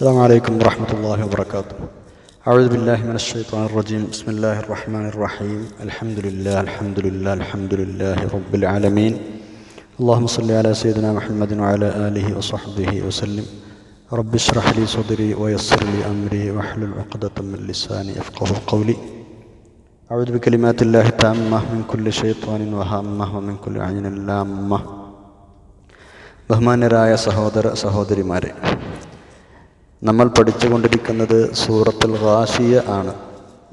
السلام عليكم ورحمة الله وبركاته أعوذ بالله من الشيطان الرجيم بسم الله الرحمن الرحيم الحمد لله الحمد لله الحمد لله رب العالمين اللهم صل على سيدنا محمد وعلى آله وصحبه وسلم رب اشرح لي صدري ويسر لي أمري واحلل عقدة من لساني يفقه قولي أعوذ بكلمات الله التامة من كل شيطان وهامة ومن كل عين لامة ബഹുമാന്യരായ സഹോദര സഹോദരിമാരെ നമ്മൾ പഠിച്ചുകൊണ്ടിരിക്കുന്നത് സൂറത്തുൽ ഹാഷിയ ആണ്.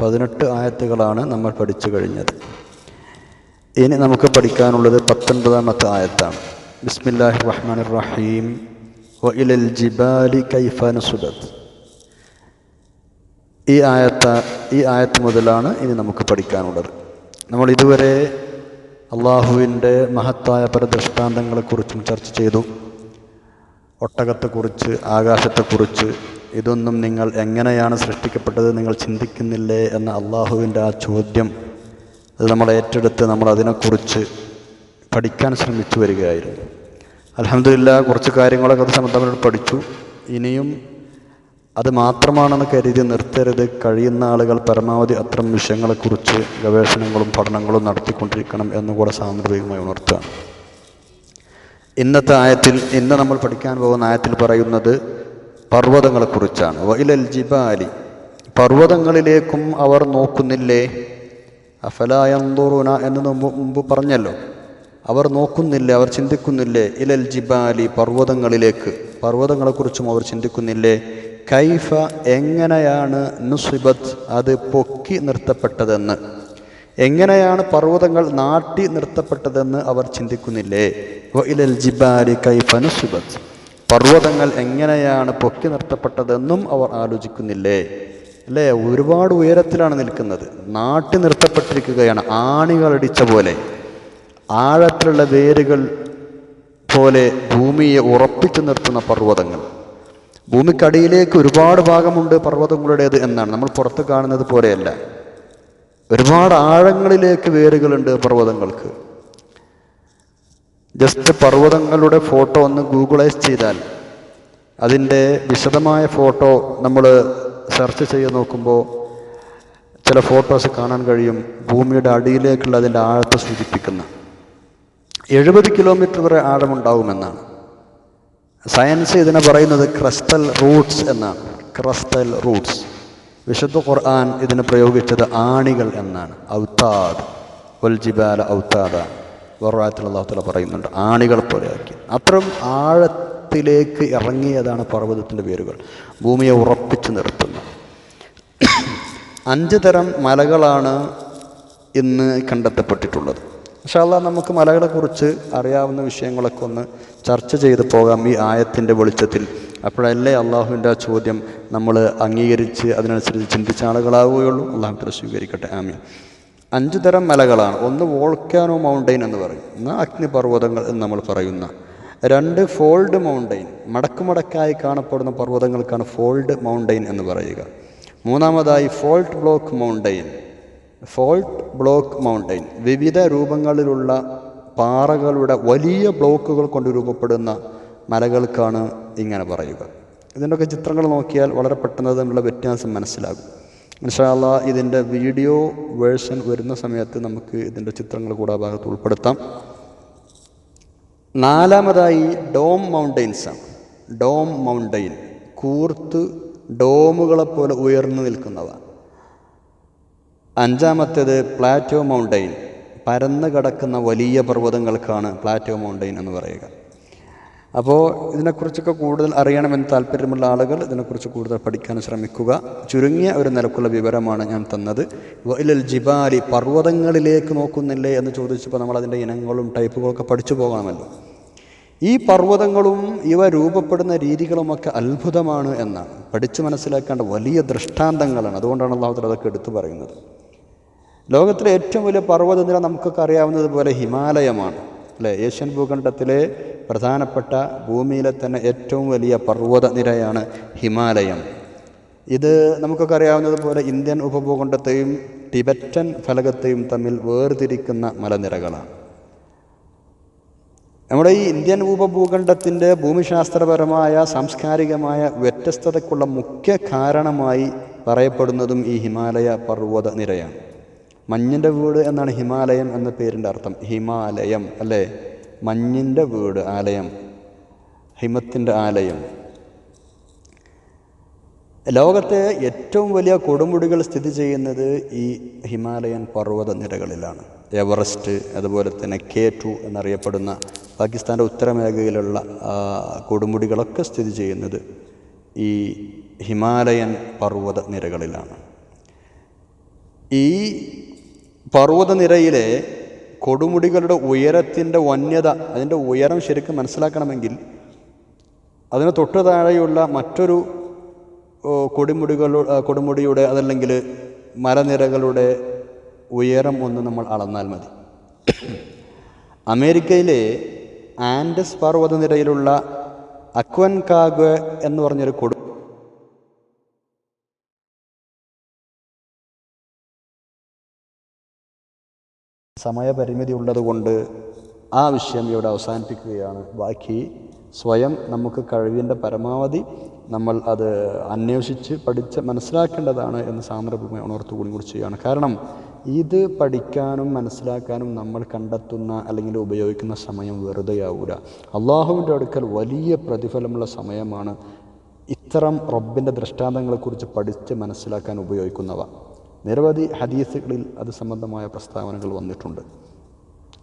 പതിനെട്ട് ആയത്തുകളാണ് നമ്മൾ പഠിച്ചു കഴിഞ്ഞത്. ഇനി നമുക്ക് പഠിക്കാനുള്ളത് പത്തൊൻപതാമത്തെ ആയത്താണ്. ബിസ്മില്ലാഹി റഹ്മാൻ റഹീം. വ ഇലൽ ജിബാലി കൈഫാൻ നുസുബത്ത് ഈ ആയത്ത ഈ ആയത്ത് മുതലാണ് ഇനി നമുക്ക് പഠിക്കാനുള്ളത്. നമ്മൾ ഇതുവരെ അള്ളാഹുവിന്റെ മഹത്തായ പല ദൃഷ്ടാന്തങ്ങളെക്കുറിച്ചും ചർച്ച ചെയ്തു. ഒട്ടകത്തെക്കുറിച്ച് ആകാശത്തെക്കുറിച്ച് ഇതൊന്നും നിങ്ങൾ എങ്ങനെയാണ് സൃഷ്ടിക്കപ്പെട്ടത് നിങ്ങൾ ചിന്തിക്കുന്നില്ലേ എന്ന അള്ളാഹുവിന്റെ ആ ചോദ്യം അത് നമ്മൾ ഏറ്റെടുത്ത് നമ്മൾ അതിനെക്കുറിച്ച് പഠിക്കാൻ ശ്രമിച്ചു വരികയായിരുന്നു. അലഹമില്ല കുറച്ച് കാര്യങ്ങളൊക്കെ അത് സംബന്ധമായിട്ട് പഠിച്ചു. ഇനിയും അത് മാത്രമാണെന്ന് കരുതി നിർത്തരുത്. കഴിയുന്ന ആളുകൾ പരമാവധി അത്തരം വിഷയങ്ങളെക്കുറിച്ച് ഗവേഷണങ്ങളും പഠനങ്ങളും നടത്തിക്കൊണ്ടിരിക്കണം എന്നുകൂടെ സാന്ദർഭികമായി ഉണർത്തുകയാണ്. ഇന്നത്തെ ആയത്തിൽ ഇന്ന് നമ്മൾ പഠിക്കാൻ പോകുന്ന ആയത്തിൽ പറയുന്നത് പർവതങ്ങളെക്കുറിച്ചാണ്. വൈലൽ ജിബാലി. പർവതങ്ങളിലേക്കും അവർ നോക്കുന്നില്ലേ? അഫലായന്തോറുന എന്ന് മുമ്പ് പറഞ്ഞല്ലോ. അവർ നോക്കുന്നില്ലേ? അവർ ചിന്തിക്കുന്നില്ലേ? ഇലൽ ജിബാലി പർവതങ്ങളിലേക്ക്. പർവതങ്ങളെക്കുറിച്ചും അവർ ചിന്തിക്കുന്നില്ലേ? കൈഫ എങ്ങനെയാണ് നുസിബത്ത് അത് പൊക്കി നിർത്തപ്പെട്ടതെന്ന്? എങ്ങനെയാണ് പർവതങ്ങൾ നാട്ടി നിർത്തപ്പെട്ടതെന്ന് അവർ ചിന്തിക്കുന്നില്ലേ? പർവതങ്ങൾ എങ്ങനെയാണ് പൊക്കി നിർത്തപ്പെട്ടതെന്നും അവർ ആലോചിക്കുന്നില്ലേ? അല്ലേ? ഒരുപാട് ഉയരത്തിലാണ് നിൽക്കുന്നത്. നാട്ടി നിർത്തപ്പെട്ടിരിക്കുകയാണ് ആണികൾ അടിച്ച പോലെ. ആഴത്തിലുള്ള വേരുകൾ പോലെ ഭൂമിയെ ഉറപ്പിച്ചു നിർത്തുന്ന പർവതങ്ങൾ. ഭൂമിക്കടിയിലേക്ക് ഒരുപാട് ഭാഗമുണ്ട് പർവതങ്ങളുടേത് എന്നാണ്. നമ്മൾ പുറത്ത് കാണുന്നത് പോലെയല്ല. ഒരുപാട് ആഴങ്ങളിലേക്ക് വേരുകളുണ്ട് പർവതങ്ങൾക്ക്. ജസ്റ്റ് പർവതങ്ങളുടെ ഫോട്ടോ ഒന്ന് ഗൂഗിളൈസ് ചെയ്താൽ അതിന്റെ വിശദമായ ഫോട്ടോ നമ്മൾ സെർച്ച് ചെയ്ത് നോക്കുമ്പോൾ ചില ഫോട്ടോസ് കാണാൻ കഴിയും ഭൂമിയുടെ അടിയിലേക്കുള്ള അതിന്റെ ആഴത്തെ സൂചിപ്പിക്കുന്ന. എഴുപത് കിലോമീറ്റർ വരെ ആഴമുണ്ടാവുമെന്നാണ്. സയൻസ് ഇതിനെ പറയുന്നത് ക്രസ്റ്റൽ റൂട്ട്സ് എന്നാണ്. ക്രസ്റ്റൽ റൂട്ട്സ് വിശുദ്ധ ഖുർആൻ ഇതിന് പ്രയോഗിച്ചത് ആണികൾ എന്നാണ്. ഔത്താദ് വൽജിബാല ഔത്താദ. വേറൊരായത്തിൽ അള്ളാഹുത്തല പറയുന്നുണ്ട് ആണികൾ പോലെയാക്കി. അത്രയും ആഴത്തിലേക്ക് ഇറങ്ങിയതാണ് പർവതത്തിന്റെ വേരുകൾ. ഭൂമിയെ ഉറപ്പിച്ചു നിർത്തുന്ന അഞ്ച് തരം മലകളാണ് ഇന്ന് കണ്ടെത്തപ്പെട്ടിട്ടുള്ളത്. ഇൻഷാല്ല നമുക്ക് മലകളെക്കുറിച്ച് അറിയാവുന്ന വിഷയങ്ങളൊക്കെ ഒന്ന് ചർച്ച ചെയ്ത് പോകാം ഈ ആയത്തിന്റെ വെളിച്ചത്തിൽ. അപ്പോഴല്ലേ അള്ളാഹുവിന്റെ ആ ചോദ്യം നമ്മൾ അംഗീകരിച്ച് അതിനനുസരിച്ച് ചിന്തിച്ച ആളുകളാവുകയുള്ളൂ. അള്ളാഹുത്തിനെ സ്വീകരിക്കട്ടെ. ആമീൻ. അഞ്ച് തരം മലകളാണ്. ഒന്ന് വോൾക്കാനോ മൗണ്ടെയിൻ എന്ന് പറയും. എന്നാൽ അഗ്നിപർവതങ്ങൾ എന്ന് നമ്മൾ പറയുന്ന. രണ്ട് ഫോൾഡ് മൗണ്ടെയിൻ മടക്കുമടക്കായി കാണപ്പെടുന്ന പർവതങ്ങൾക്കാണ് ഫോൾഡ് മൗണ്ടെയിൻ എന്ന് പറയുക. മൂന്നാമതായി fault block mountain fault block mountain. വിവിധ രൂപങ്ങളിലുള്ള പാറകളുടെ വലിയ ബ്ലോക്കുകൾ കൊണ്ട് രൂപപ്പെടുന്ന മലകൾക്കാണ് ഇങ്ങനെ പറയുക. ഇതിന്റെയൊക്കെ ചിത്രങ്ങൾ നോക്കിയാൽ വളരെ പെട്ടെന്ന് തമ്മിലുള്ള വ്യത്യാസം മനസ്സിലാകും. ഇൻഷാല്ല ഇതിന്റെ വീഡിയോ വേർഷൻ വരുന്ന സമയത്ത് നമുക്ക് ഇതിന്റെ ചിത്രങ്ങൾ കൂടെ ഭാഗത്ത് ഉൾപ്പെടുത്താം. നാലാമതായി ഡോം മൗണ്ടെയിൻസാണ് ഡോം മൗണ്ടെയിൻ കൂർത്ത് ഡോമുകളെപ്പോലെ ഉയർന്നു നിൽക്കുന്നവ. അഞ്ചാമത്തേത് പ്ലാറ്റോ മൗണ്ടെയിൻ. പരന്നു കിടക്കുന്ന വലിയ പർവതങ്ങൾക്കാണ് പ്ലാറ്റോ മൗണ്ടെയിൻ എന്ന് പറയുക. അപ്പോൾ ഇതിനെക്കുറിച്ചൊക്കെ കൂടുതൽ അറിയണമെന്ന് താല്പര്യമുള്ള ആളുകൾ ഇതിനെക്കുറിച്ച് കൂടുതൽ പഠിക്കാൻ ശ്രമിക്കുക. ചുരുങ്ങിയ ഒരു നിലക്കുള്ള വിവരമാണ് ഞാൻ തന്നത്. വൈലൽ ജിബാലി പർവതങ്ങളിലേക്ക് നോക്കുന്നില്ലേ എന്ന് ചോദിച്ചപ്പോൾ നമ്മൾ അതിന്റെ ഇനങ്ങളും ടൈപ്പുകളൊക്കെ പഠിച്ചു പോകണമല്ലോ ഈ പർവതങ്ങളും ഇവ രൂപപ്പെടുന്ന രീതികളുമൊക്കെ അത്ഭുതമാണ് എന്നാണ്. പഠിച്ചു മനസ്സിലാക്കേണ്ട വലിയ ദൃഷ്ടാന്തങ്ങളാണ്. അതുകൊണ്ടാണ് അള്ളാഹുദർ അതൊക്കെ എടുത്തു പറയുന്നത്. ലോകത്തിലെ ഏറ്റവും വലിയ പർവതനിര നമുക്കൊക്കെ അറിയാവുന്നത് പോലെ ഹിമാലയമാണ്. അല്ലേ? ഏഷ്യൻ ഭൂഖണ്ഡത്തിലെ പ്രധാനപ്പെട്ട ഭൂമിയിലെ തന്നെ ഏറ്റവും വലിയ പർവത നിരയാണ് ഹിമാലയം. ഇത് നമുക്കൊക്കെ അറിയാവുന്നത് പോലെ ഇന്ത്യൻ ഉപഭൂഖണ്ഡത്തെയും ടിബറ്റൻ ഫലകത്തെയും തമ്മിൽ വേർതിരിക്കുന്ന മലനിരകളാണ്. നമ്മുടെ ഈ ഇന്ത്യൻ ഉപഭൂഖണ്ഡത്തിന്റെ ഭൂമിശാസ്ത്രപരമായ സാംസ്കാരികമായ വ്യത്യസ്തതയ്ക്കുള്ള മുഖ്യ കാരണമായി പറയപ്പെടുന്നതും ഈ ഹിമാലയ പർവത നിരയാണ്. മഞ്ഞിന്റെ വീട് എന്നാണ് ഹിമാലയം എന്ന പേരിന്റെ അർത്ഥം. ഹിമാലയം അല്ലേ? മഞ്ഞിന്റെ വീട് ആലയം. ഹിമത്തിന്റെ ആലയം. ലോകത്തെ ഏറ്റവും വലിയ കൊടുമുടികൾ സ്ഥിതി ചെയ്യുന്നത് ഈ ഹിമാലയൻ പർവത നിരകളിലാണ് എവറസ്റ്റ് അതുപോലെ തന്നെ കെ ടു എന്നറിയപ്പെടുന്ന പാകിസ്ഥാന്റെ ഉത്തരമേഖലയിലുള്ള കൊടുമുടികളൊക്കെ സ്ഥിതി ചെയ്യുന്നത് ഈ ഹിമാലയൻ പർവത നിരകളിലാണ് ഈ പർവതനിരയിലെ കൊടുമുടികളുടെ ഉയരത്തിന്റെ വന്യത അതിന്റെ ഉയരം ശരിക്കും മനസ്സിലാക്കണമെങ്കിൽ അതിന് തൊട്ട് താഴെയുള്ള മറ്റൊരു കൊടുമുടികളുടെ കൊടുമുടിയുടെ അതല്ലെങ്കിൽ മലനിരകളുടെ ഉയരം ഒന്ന് നമ്മൾ അളന്നാൽ മതി. അമേരിക്കയിലെ ആൻഡസ് പർവതനിരയിലുള്ള അക്വൻകാഗ് എന്ന് പറഞ്ഞൊരു കൊടു സമയപരിമിതി ഉള്ളതുകൊണ്ട് ആ വിഷയം ഇവിടെ അവസാനിപ്പിക്കുകയാണ്. ബാക്കി സ്വയം നമുക്ക് കഴിവിന്റെ പരമാവധി നമ്മൾ അത് അന്വേഷിച്ച് പഠിച്ച് മനസ്സിലാക്കേണ്ടതാണ് എന്ന് സാന്ദ്രഭൂമി ഉണർത്തുകൂടി കൂടി ചെയ്യുകയാണ്. കാരണം ഇത് പഠിക്കാനും മനസ്സിലാക്കാനും നമ്മൾ കണ്ടെത്തുന്ന അല്ലെങ്കിൽ ഉപയോഗിക്കുന്ന സമയം വെറുതെയാവൂല. അള്ളാഹുവിന്റെ അടുക്കൽ വലിയ പ്രതിഫലമുള്ള സമയമാണ് ഇത്തരം റബ്ബിന്റെ ദൃഷ്ടാന്തങ്ങളെക്കുറിച്ച് പഠിച്ച് മനസ്സിലാക്കാൻ ഉപയോഗിക്കുന്നവ. നിരവധി ഹദീസുകളിൽ അത് സംബന്ധമായ പ്രസ്താവനകൾ വന്നിട്ടുണ്ട്.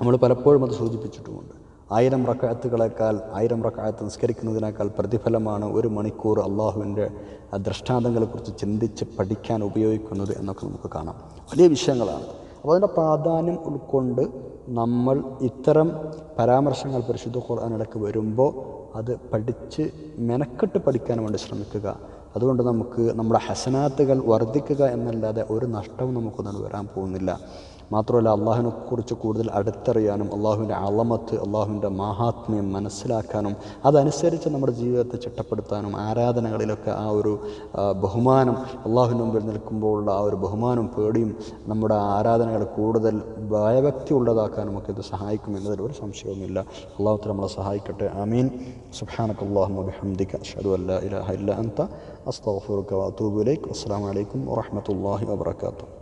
നമ്മൾ പലപ്പോഴും അത് സൂചിപ്പിച്ചിട്ടുമുണ്ട്. ആയിരം റക്കായത്തുകളേക്കാൾ ആയിരം റക്കായത്ത് നിസ്കരിക്കുന്നതിനേക്കാൾ പ്രതിഫലമാണ് ഒരു മണിക്കൂർ അള്ളാഹുവിന്റെ ദൃഷ്ടാന്തങ്ങളെക്കുറിച്ച് ചിന്തിച്ച് പഠിക്കാൻ ഉപയോഗിക്കുന്നത് എന്നൊക്കെ നമുക്ക് കാണാം. വലിയ വിഷയങ്ങളാണ്. അപ്പോൾ അതിന്റെ പ്രാധാന്യം ഉൾക്കൊണ്ട് നമ്മൾ ഇത്തരം പരാമർശങ്ങൾ പരിശുദ്ധ ഖുർആാനിടയ്ക്ക് വരുമ്പോൾ അത് പഠിച്ച് മെനക്കെട്ട് പഠിക്കാൻ വേണ്ടി ശ്രമിക്കുക. അതുകൊണ്ട് നമുക്ക് നമ്മുടെ ഹസനാത്തുകൾ വർദ്ധിക്കുക എന്നല്ലാതെ ഒരു നഷ്ടവും നമുക്കൊന്നും വരാൻ പോകുന്നില്ല. മാത്രമല്ല അള്ളാഹുവിനെ കുറിച്ച് കൂടുതൽ അടുത്തറിയാനും അള്ളാഹുവിന്റെ അളമത്ത് അള്ളാഹുവിന്റെ മഹാത്മ്യം മനസ്സിലാക്കാനും അതനുസരിച്ച് നമ്മുടെ ജീവിതത്തെ ചിട്ടപ്പെടുത്താനും ആരാധനകളിലൊക്കെ ആ ഒരു ബഹുമാനം അള്ളാഹുവിന്റെ മുമ്പിൽ നിൽക്കുമ്പോഴുള്ള ആ ഒരു ബഹുമാനം പേടിയും നമ്മുടെ ആരാധനകൾ കൂടുതൽ ഭയഭക്തി ഉള്ളതാക്കാനും ഒക്കെ ഇത് സഹായിക്കും എന്നതിൽ ഒരു സംശയവുമില്ല. അള്ളാഹുത്തിൽ നമ്മളെ സഹായിക്കട്ടെ. ആമീൻ. സുബ്ഹാനക അല്ലാഹുമ്മ ബിഹംദിക. അഷ്ഹദു അല്ലാ ഇലാഹ ഇല്ല ഇലൈക്. അസ്സലാമു അലൈക്കും വറഹ്മത്തുള്ളാഹി വബറകാതുഹു.